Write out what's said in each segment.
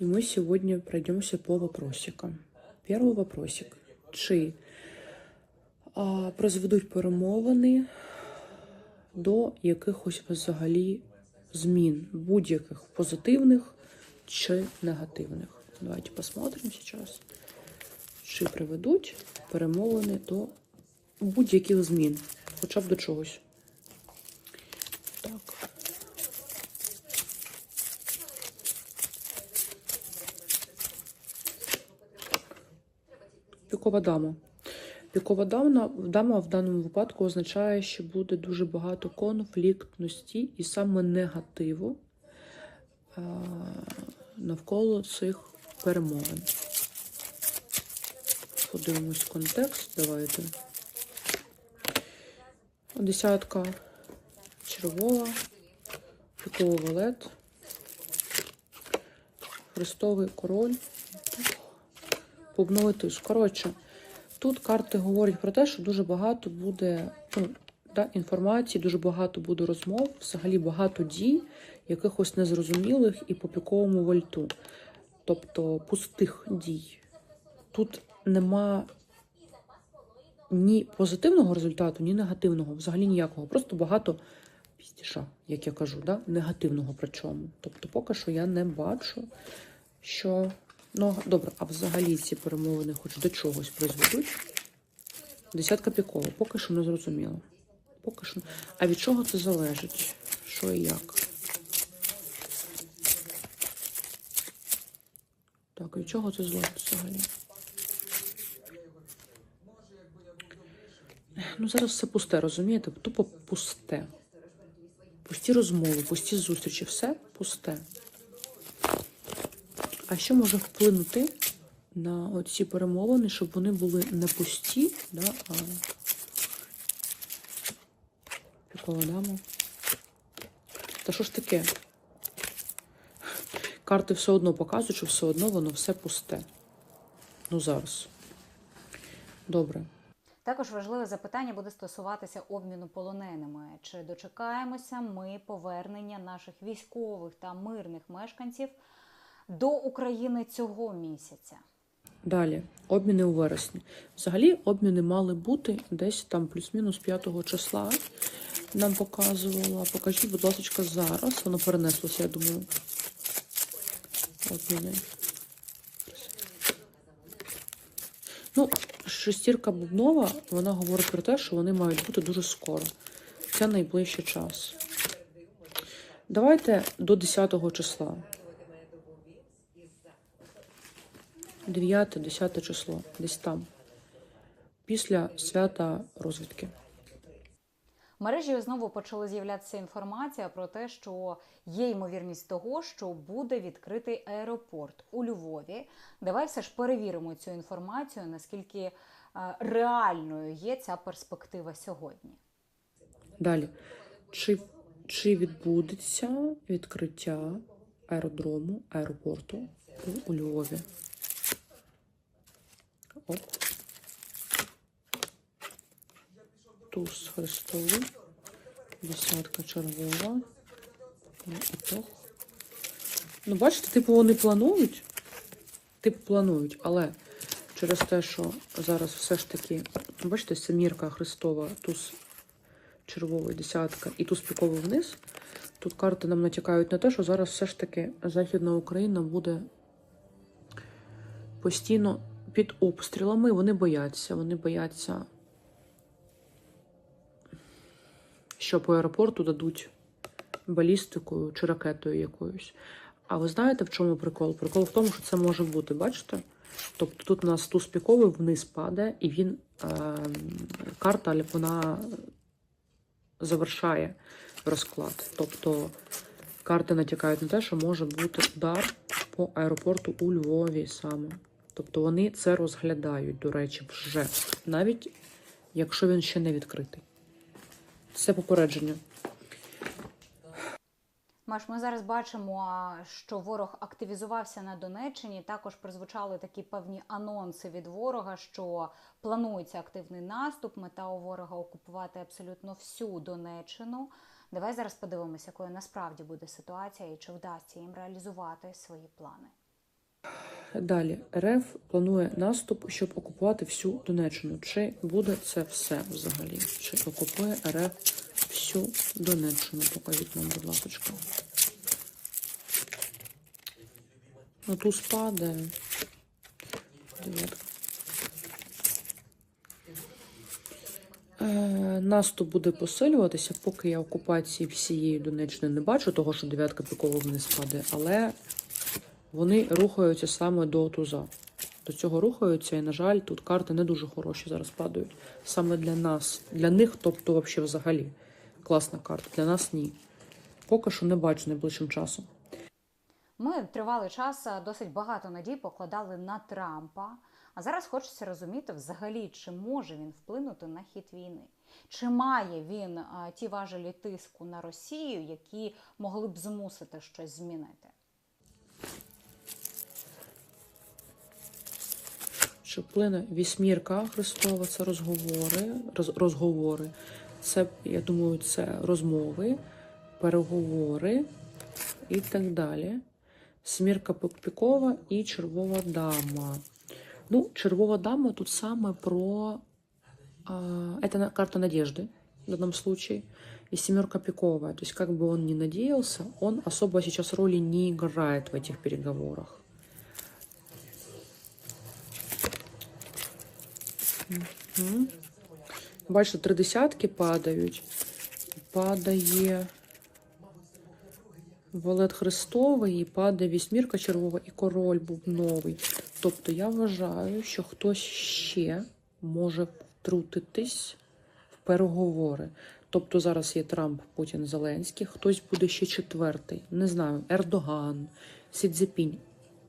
И мы сегодня пройдемся по вопросикам. Первый вопросик. Чи а, призведуть перемовини до якихось взагалі змін, будь-яких позитивних чи негативних? Давайте посмотрим сейчас. Чи приведуть перемовини до будь-яких змін, хоча б до чогось. Так. Пікова дама. Пікова дама, дама в даному випадку означає, що буде дуже багато конфліктності і саме негативу а, навколо цих перемовин. Подивимось контекст. Давайте. Десятка червова, піковий валет, хрестовий король, бубновий. Коротше, тут карти говорять про те, що дуже багато буде ну, да, інформації, дуже багато буде розмов, взагалі багато дій, якихось незрозумілих і по піковому вальту. Тобто пустих дій. Тут нема ні позитивного результату, ні негативного, взагалі ніякого. Просто багато піздіша, як я кажу, да? негативного причому. Тобто, поки що я не бачу, що. Ну, добре, а взагалі ці перемовини хоч до чогось призведуть. Десятка пікова, поки що не зрозуміло. Поки що. А від чого це залежить? Що і як? Так, від чого це залежить взагалі? Ну, зараз все пусте, розумієте? Тупо пусте. Пусті розмови, пусті зустрічі, все пусте. А що може вплинути на оці перемовини, щоб вони були не пусті, да, а пікова? Та що ж таке? Карти все одно показують, що все одно воно все пусте. Ну зараз. Добре. Також важливе запитання буде стосуватися обміну полоненими. Чи дочекаємося ми повернення наших військових та мирних мешканців до України цього місяця? Далі, обміни у вересні. Взагалі, обміни мали бути десь там плюс-мінус 5 числа. Нам показувала. Покажіть, будь ласка, зараз. Воно перенеслося, я думаю. Обміни. Ну, шестірка бубнова, вона говорить про те, що вони мають бути дуже скоро. Це найближчий час. Давайте до 10 числа. 9-10 число, десь там. Після свята розвідки. В мережі знову почала з'являтися інформація про те, що є ймовірність того, що буде відкритий аеропорт у Львові. Давай все ж перевіримо цю інформацію, наскільки е, реальною є ця перспектива сьогодні. Далі. Чи, чи відбудеться відкриття аеродрому, аеропорту у, у Львові? Оп. Туз хрестовий, десятка червова. Ну, ітог. Ну, бачите, типу вони планують. Типу планують, але через те, що зараз все ж таки, бачите, семірка хрестова, туз червовий, десятка і туз піковий вниз. Тут карти нам натякають на те, що зараз все ж таки Західна Україна буде постійно під обстрілами. Вони бояться. Вони бояться, що по аеропорту дадуть балістикою чи ракетою якоюсь. А ви знаєте, в чому прикол? Прикол в тому, що це може бути, бачите? Тобто тут у нас туз піковий вниз падає, і він е, карта вона завершає розклад. Тобто карти натякають на те, що може бути удар по аеропорту у Львові саме. Тобто вони це розглядають, до речі, вже. Навіть якщо він ще не відкритий. Це попередження. Маш, ми зараз бачимо, що ворог активізувався на Донеччині. Також прозвучали такі певні анонси від ворога, що планується активний наступ. Мета у ворога окупувати абсолютно всю Донеччину. Давай зараз подивимося, якою насправді буде ситуація і чи вдасться їм реалізувати свої плани. Далі РФ планує наступ, щоб окупувати всю Донеччину. Чи буде це все взагалі? Чи окупує РФ всю Донеччину? Покажіть нам, будь ласка. Ну, падає. Дев'ятка. Е, Наступ буде посилюватися, поки я окупації всієї Донеччини не бачу, того, що дев'ятка пікова вниз падає, але вони рухаються саме до туза. До цього рухаються, і, на жаль, тут карти не дуже хороші зараз падають. Саме для нас. Для них, тобто, взагалі. Класна карта. Для нас ні. Поки що не бачу найближчим часом. Ми тривалий час досить багато надій покладали на Трампа. А зараз хочеться розуміти взагалі, чи може він вплинути на хід війни, чи має він а, ті важелі тиску на Росію, які могли б змусити щось змінити. Що вплине вісьмірка Христова, це розговори, роз, розговори. Це, я думаю, це розмови, переговори і так далі. Смірка Пікова і червова дама. Ну, червова дама тут саме про... А, это на- карта надежды в данном случае. И семерка пиковая. То есть, как бы он ни надеялся, он особо сейчас роли не играет в этих переговорах. Мгм. Бачите, три десятки падають. Падає Валет Христовий, і падає вісьмірка червова і король бубновий. Тобто я вважаю, що хтось ще може втрутитись в переговори. Тобто зараз є Трамп, Путін, Зеленський, хтось буде ще четвертий. Не знаю, Ердоган, Сідзепінь.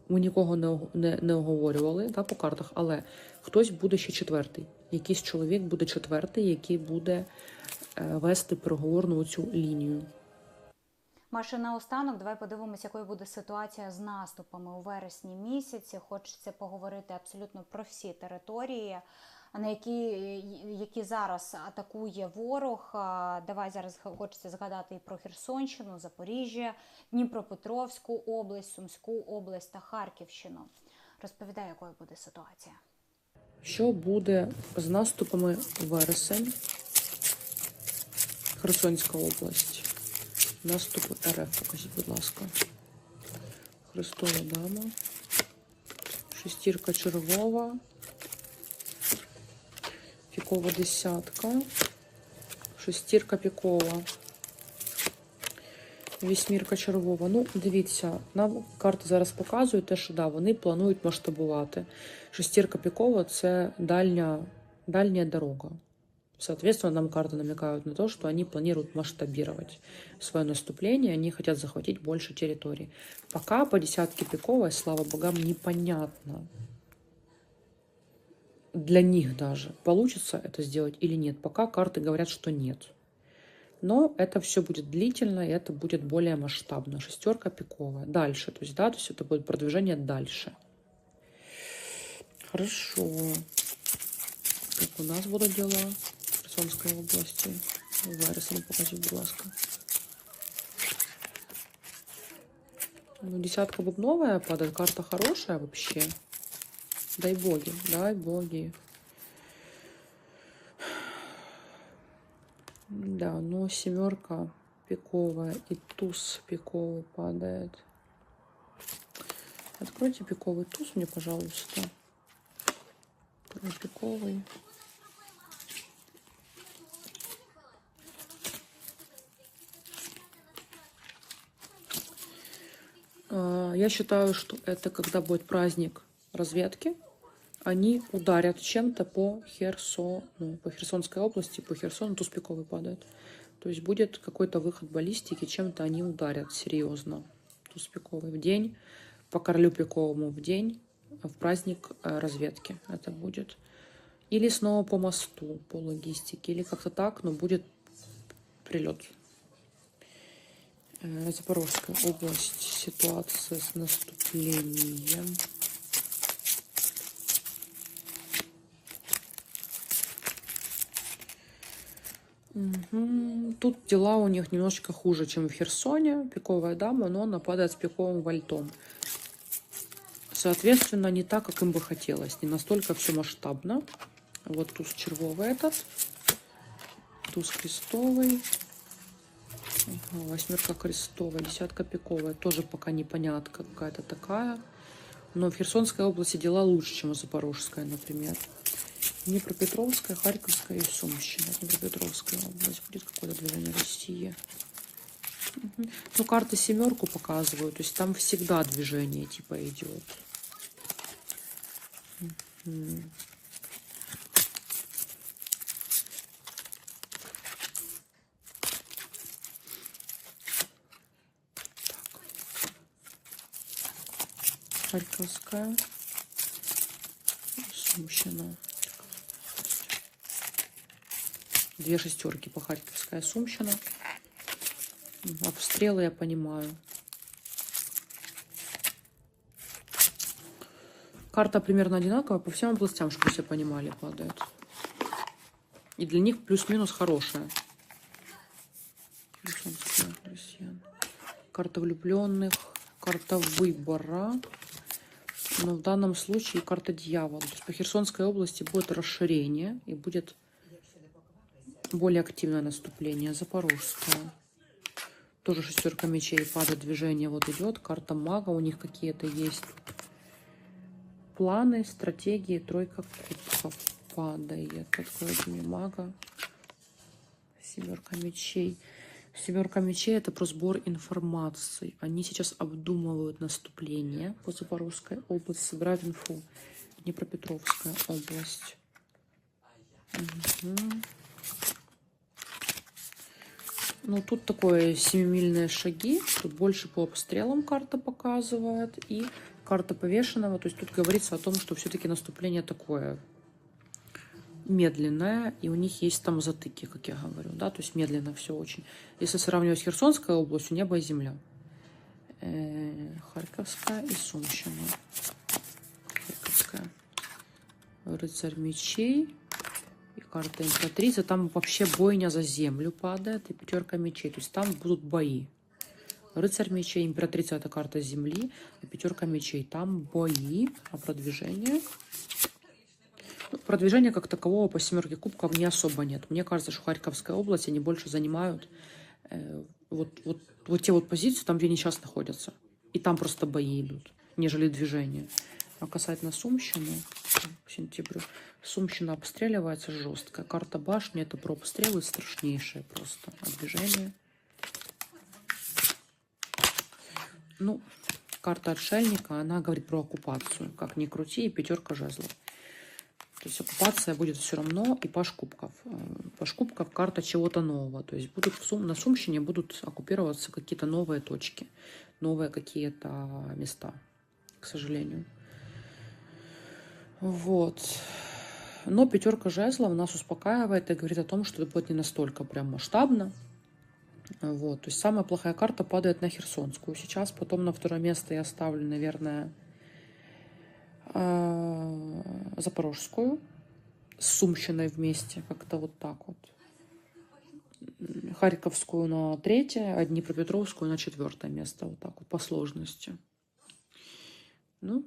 Ми нікого не, не, не оговорювали та, по картах, але хтось буде ще четвертий. Якийсь чоловік буде четвертий, який буде е, вести переговорну цю лінію. Маша, наостанок, давай подивимося, якою буде ситуація з наступами у вересні місяці. Хочеться поговорити абсолютно про всі території, на які, які зараз атакує ворог. Давай зараз хочеться згадати і про Херсонщину, Запоріжжя, Дніпропетровську область, Сумську область та Харківщину. Розповідай, якою буде ситуація. Що буде з наступами вересень? Херсонська область. Наступи РФ, покажіть, будь ласка. Христова дама. Шестірка червова. Пікова десятка. Шестірка пікова. Вісьмірка червова. Ну, дивіться, нам карти зараз показують те, що да, вони планують масштабувати. Шестірка пікова це дальня, дальняя дорога. Соответственно, нам карты намекают на то, что они планируют масштабировать свое наступление, они хотят захватить больше территорий. Пока по десятке пиковой, слава богам, непонятно для них даже, получится это сделать или нет. Пока карты говорят, что нет. Но это все будет длительно, и это будет более масштабно. Шестерка пиковая. Дальше, то есть, да, то есть это будет продвижение дальше. Хорошо. Как у нас будут дела в Херсонской области? Вересень, покажи, будь ласка. Ну, десятка бубновая падает, карта хорошая вообще. Дай боги, дай боги. Да, но семерка пиковая и туз пиковый падает. Откройте пиковый туз мне, пожалуйста. Пиковый. А, Я считаю, что это когда будет праздник разведки, они ударят чем-то по Херсону, по Херсонской области, по Херсону туз пиковый падает. То есть будет какой-то выход баллистики, чем-то они ударят серьезно. Туз пиковый в день, по королю пиковому в день, в праздник э, разведки это будет. Или снова по мосту, по логистике, или как-то так, но будет прилет. Э, Запорожская область, ситуация с наступлением. Тут дела у них немножечко хуже, чем в Херсоне. Пиковая дама, но она падает с пиковым вальтом. Соответственно, не так, как им бы хотелось. Не настолько все масштабно. Вот туз червовый этот. Туз крестовый. Восьмерка крестовая, десятка пиковая. Тоже пока непонятка какая-то такая. Но в Херсонской области дела лучше, чем у Запорожской, например. Днепропетровская, Харьковская и Сумщина. Днепропетровская область. Будет какое-то движение России. Мгм. Ну, карты семерку показывают. То есть там всегда движение типа идет. Мгм. Харьковская. Сумщина. Две шестерки по Харьковская Сумщина. Обстрелы я понимаю. Карта примерно одинаковая по всем областям, чтобы все понимали, падает. И для них плюс-минус хорошая. Карта влюбленных, карта выбора. Но в данном случае карта дьявола. То есть по Херсонской области будет расширение и будет более активное наступление. Запорожская. Тоже шестерка мечей падает, движение вот идет. Карта мага, у них какие-то есть планы, стратегии. Тройка кубков падает. Такое дни мага. Семерка мечей. Семерка мечей это про сбор информации. Они сейчас обдумывают наступление по Запорожской области, собирают инфу. Днепропетровская область. Мгм. Ну, тут такое семимильные шаги. Тут больше по обстрелам карта показывает. И карта повешенного. То есть тут говорится о том, что все-таки наступление такое медленное, и у них есть там затыки, как я говорю, да, то есть медленно все очень. Если сравнивать с Херсонской областью, небо и земля. Э, Харьковская и Сумщина. Харьковская. Рыцарь мечей карта императрицы. Там вообще бойня за землю падает и пятерка мечей. То есть там будут бои. Рыцарь мечей, императрица это карта земли, и пятерка мечей. Там бои, а продвижение ну, Продвижения как такового по семерке кубков не особо нет. Мне кажется, что Харьковская область, они больше занимают э, вот, вот, вот те вот позиции, там, где они сейчас находятся. И там просто бои идут, нежели движение. А касательно Сумщины, сентябрю, Сумщина обстреливается жестко. Карта башни, это про обстрелы страшнейшие просто. Движение... Ну, карта отшельника, она говорит про оккупацию. Как ни крути, и пятерка жезлов. То есть оккупация будет все равно и паш кубков. Э, Паш кубков карта чего-то нового. То есть будут на Сумщине будут оккупироваться какие-то новые точки, новые какие-то места, к сожалению. Вот. Но пятерка жезлов нас успокаивает и говорит о том, что это будет не настолько прям масштабно. Вот. То есть самая плохая карта падает на Херсонскую сейчас. Потом на второе место я ставлю, наверное, а, Запорожскую с Сумщиной вместе, как-то вот так вот. Харьковскую на третье, а Днепропетровскую на четвертое место, вот так вот по сложности. Ну,